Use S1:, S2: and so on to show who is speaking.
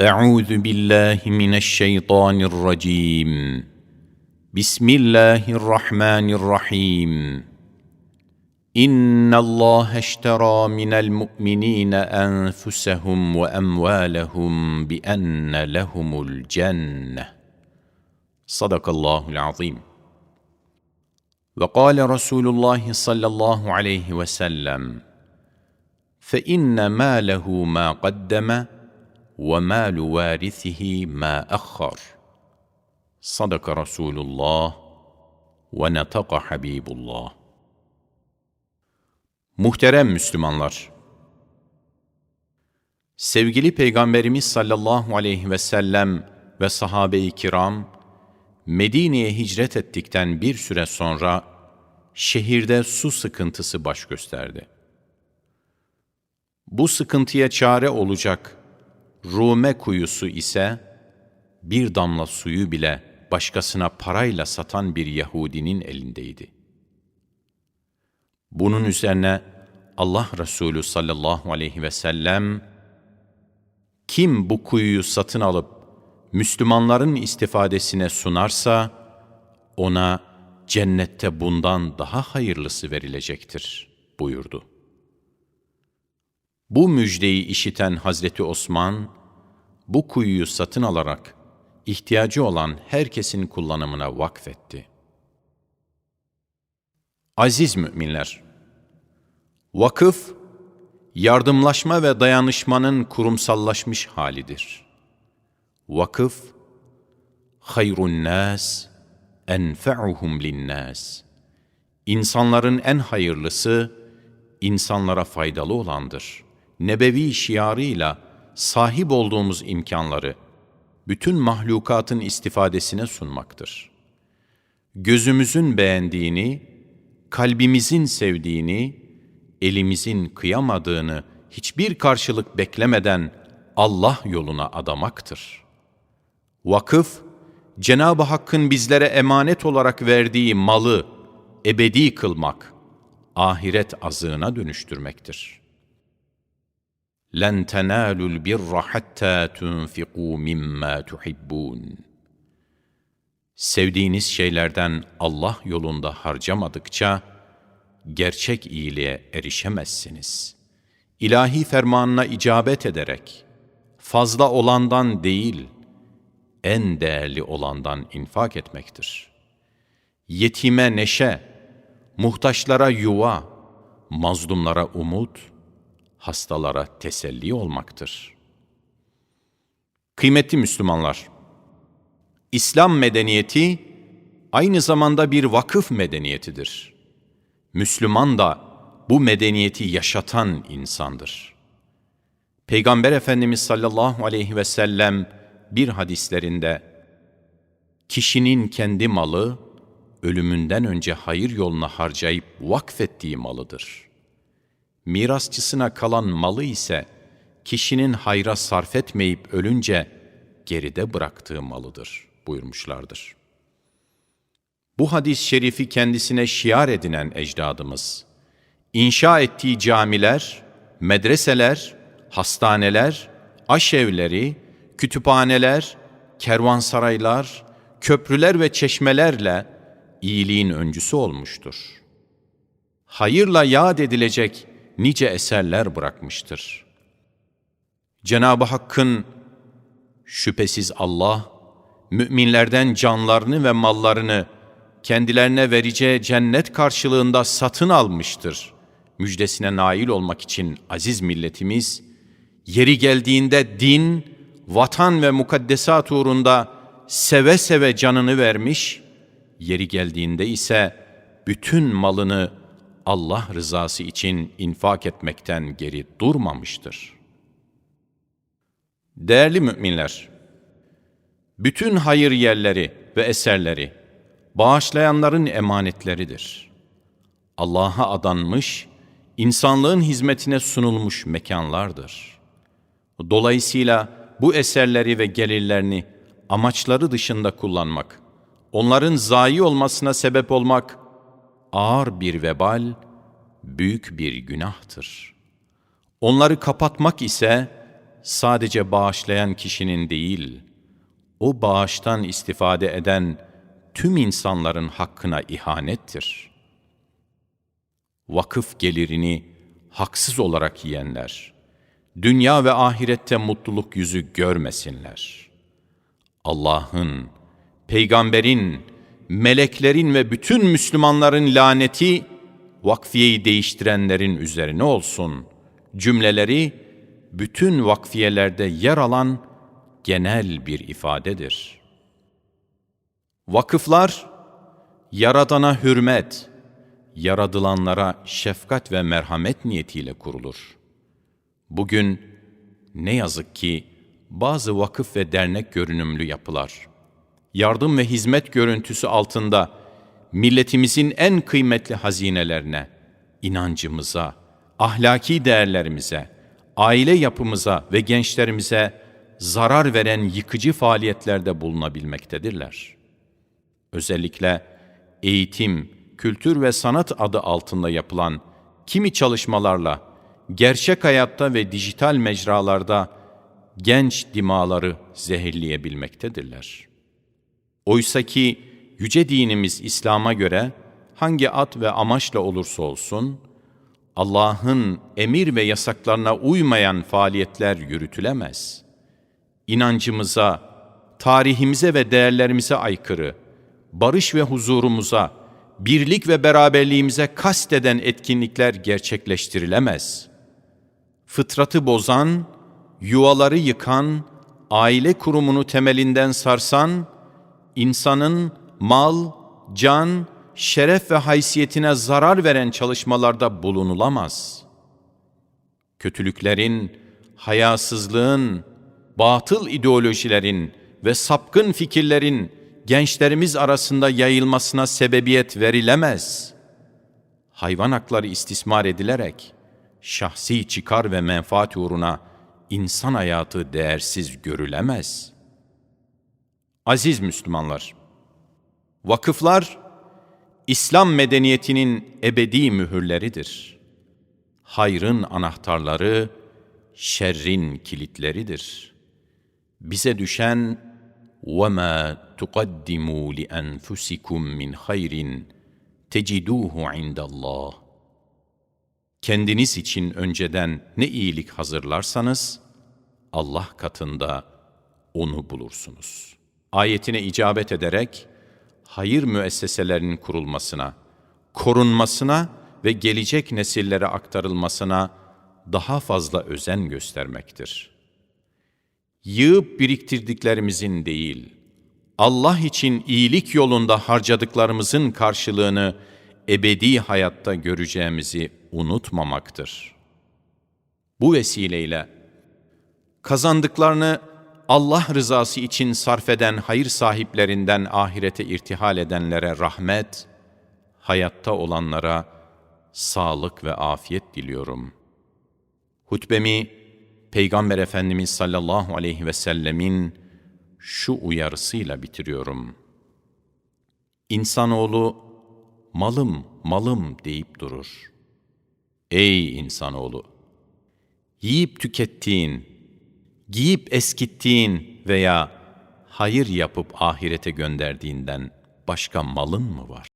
S1: أعوذ بالله من الشيطان الرجيم. بسم الله الرحمن الرحيم. إن الله اشترى من المؤمنين أنفسهم وأموالهم بأن لهم الجنة. صدق الله العظيم. وقال رسول الله صلى الله عليه وسلم فإن ماله ما قدم ومال وارثه ما أخر صدق رسول الله ونطق حبيب الله Muhterem Müslümanlar! Sevgili Peygamberimiz sallallahu aleyhi ve sellem ve sahabe-i kiram, Medine'ye hicret ettikten bir süre sonra şehirde su sıkıntısı baş gösterdi. Bu sıkıntıya çare olacak Rume kuyusu ise bir damla suyu bile başkasına parayla satan bir Yahudinin elindeydi. Bunun üzerine Allah Resulü sallallahu aleyhi ve sellem kim bu kuyuyu satın alıp Müslümanların istifadesine sunarsa ona cennette bundan daha hayırlısı verilecektir buyurdu. Bu müjdeyi işiten Hazreti Osman, bu kuyuyu satın alarak ihtiyacı olan herkesin kullanımına vakfetti. Aziz müminler, vakıf, yardımlaşma ve dayanışmanın kurumsallaşmış halidir. Vakıf, hayrun nas, enfe'uhum linnas. İnsanların en hayırlısı, insanlara faydalı olandır.'' Nebevi şiarıyla sahip olduğumuz imkanları bütün mahlukatın istifadesine sunmaktır. Gözümüzün beğendiğini, kalbimizin sevdiğini, elimizin kıyamadığını hiçbir karşılık beklemeden Allah yoluna adamaktır. Vakıf, Cenab-ı Hakk'ın bizlere emanet olarak verdiği malı ebedi kılmak, ahiret azığına dönüştürmektir.'' لن تنالوا البر حتى تنفقوا مما تحبون. Sevdiğiniz şeylerden Allah yolunda harcamadıkça gerçek iyiliğe erişemezsiniz. İlahi fermanına icabet ederek fazla olandan değil, en değerli olandan infak etmektir. Yetime neşe, muhtaçlara yuva, mazlumlara umut, hastalara teselli olmaktır. Kıymetli Müslümanlar, İslam medeniyeti aynı zamanda bir vakıf medeniyetidir. Müslüman da bu medeniyeti yaşatan insandır. Peygamber Efendimiz sallallahu aleyhi ve sellem bir hadislerinde kişinin kendi malı ölümünden önce hayır yoluna harcayıp vakfettiği malıdır.'' Mirasçısına kalan malı ise kişinin hayra sarf etmeyip ölünce geride bıraktığı malıdır buyurmuşlardır. Bu hadis-i şerifi kendisine şiar edinen ecdadımız, inşa ettiği camiler, medreseler, hastaneler, aşevleri, kütüphaneler, kervansaraylar, köprüler ve çeşmelerle iyiliğin öncüsü olmuştur. Hayırla yad edilecek nice eserler bırakmıştır. Cenab-ı Hakk'ın şüphesiz Allah, müminlerden canlarını ve mallarını kendilerine vereceği cennet karşılığında satın almıştır. Müjdesine nail olmak için aziz milletimiz, yeri geldiğinde din, vatan ve mukaddesat uğrunda seve seve canını vermiş, yeri geldiğinde ise bütün malını Allah rızası için infak etmekten geri durmamıştır. Değerli müminler, bütün hayır yerleri ve eserleri bağışlayanların emanetleridir. Allah'a adanmış, insanlığın hizmetine sunulmuş mekanlardır. Dolayısıyla bu eserleri ve gelirlerini amaçları dışında kullanmak, onların zayi olmasına sebep olmak ağır bir vebal, büyük bir günahtır. Onları kapatmak ise sadece bağışlayan kişinin değil, o bağıştan istifade eden tüm insanların hakkına ihanettir. Vakıf gelirini haksız olarak yiyenler, dünya ve ahirette mutluluk yüzü görmesinler. Allah'ın, peygamberin, meleklerin ve bütün Müslümanların laneti vakfiyeyi değiştirenlerin üzerine olsun. Cümleleri bütün vakfiyelerde yer alan genel bir ifadedir. Vakıflar, Yaradan'a hürmet, yaradılanlara şefkat ve merhamet niyetiyle kurulur. Bugün ne yazık ki bazı vakıf ve dernek görünümlü yapılar, yardım ve hizmet görüntüsü altında milletimizin en kıymetli hazinelerine, inancımıza, ahlaki değerlerimize, aile yapımıza ve gençlerimize zarar veren yıkıcı faaliyetlerde bulunabilmektedirler. Özellikle eğitim, kültür ve sanat adı altında yapılan kimi çalışmalarla gerçek hayatta ve dijital mecralarda genç dimaları zehirleyebilmektedirler. Oysa ki yüce dinimiz İslam'a göre hangi at ve amaçla olursa olsun, Allah'ın emir ve yasaklarına uymayan faaliyetler yürütülemez. İnancımıza, tarihimize ve değerlerimize aykırı, barış ve huzurumuza, birlik ve beraberliğimize kasteden etkinlikler gerçekleştirilemez. Fıtratı bozan, yuvaları yıkan, aile kurumunu temelinden sarsan, insanın mal, can, şeref ve haysiyetine zarar veren çalışmalarda bulunulamaz. Kötülüklerin, hayasızlığın, batıl ideolojilerin ve sapkın fikirlerin gençlerimiz arasında yayılmasına sebebiyet verilemez. Hayvan hakları istismar edilerek şahsi çıkar ve menfaat uğruna insan hayatı değersiz görülemez. Aziz Müslümanlar, vakıflar İslam medeniyetinin ebedi mühürleridir. Hayrın anahtarları, şerrin kilitleridir. Bize düşen وَمَا تُقَدِّمُوا لِأَنفُسِكُم مِّنْ خَيْرٍ تَجِدُوهُ عِندَ اللّٰهِ Kendiniz için önceden ne iyilik hazırlarsanız, Allah katında onu bulursunuz. Ayetine icabet ederek, hayır müesseselerinin kurulmasına, korunmasına ve gelecek nesillere aktarılmasına daha fazla özen göstermektir. Yığıp biriktirdiklerimizin değil, Allah için iyilik yolunda harcadıklarımızın karşılığını ebedi hayatta göreceğimizi unutmamaktır. Bu vesileyle kazandıklarını Allah rızası için sarf eden hayır sahiplerinden ahirete irtihal edenlere rahmet, hayatta olanlara sağlık ve afiyet diliyorum. Hutbemi Peygamber Efendimiz sallallahu aleyhi ve sellemin şu uyarısıyla bitiriyorum. İnsanoğlu malım malım deyip durur. Ey insanoğlu! Yiyip tükettiğin, giyip eskittiğin veya hayır yapıp ahirete gönderdiğinden başka malın mı var?